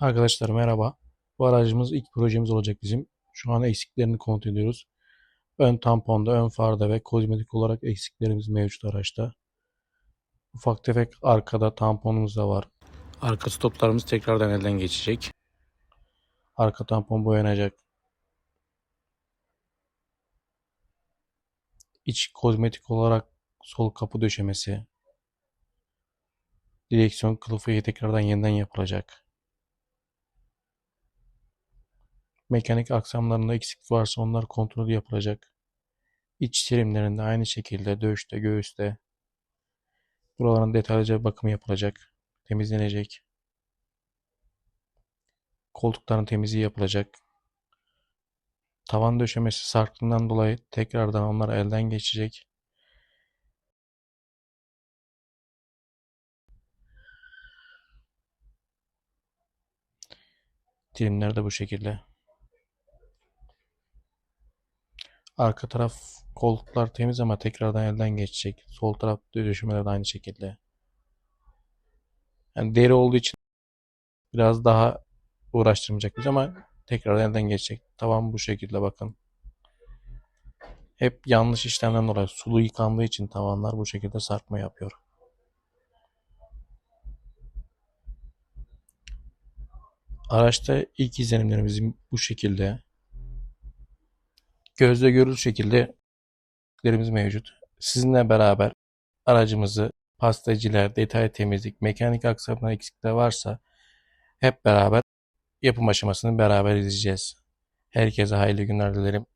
Arkadaşlar merhaba. Bu aracımız ilk projemiz olacak bizim. Şu an eksiklerini kontrol ediyoruz. Ön tamponda, ön farda ve kozmetik olarak eksiklerimiz mevcut araçta. Ufak tefek arkada tamponumuz da var. Arka stoplarımız tekrardan elden geçecek. Arka tampon boyanacak. İç kozmetik olarak sol kapı döşemesi. Direksiyon kılıfı tekrardan yeniden yapılacak. Mekanik aksamlarında eksik varsa onlar kontrolü yapılacak. İç trimlerinde aynı şekilde döşte, göğüste buraların detaylıca bakımı yapılacak. Temizlenecek. Koltukların temizliği yapılacak. Tavan döşemesi sarktığından dolayı tekrardan onlar elden geçecek. Trimler de bu şekilde. Arka taraf koltuklar temiz ama tekrardan elden geçecek. Sol taraf döşemeler de aynı şekilde. Yani deri olduğu için biraz daha uğraştırmayacak bizi ama tekrardan elden geçecek. Tavan bu şekilde bakın. Hep yanlış işlemden dolayı sulu yıkandığı için tavanlar bu şekilde sarkma yapıyor. Araçta ilk izlenimlerimizin bu şekilde. Gözle görülür şekilde eksiklerimiz mevcut. Sizinle beraber aracımızı pastacılar, detay temizlik, mekanik aksamlar eksikler varsa hep beraber yapım aşamasını beraber izleyeceğiz. Herkese hayırlı günler dilerim.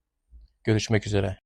Görüşmek üzere.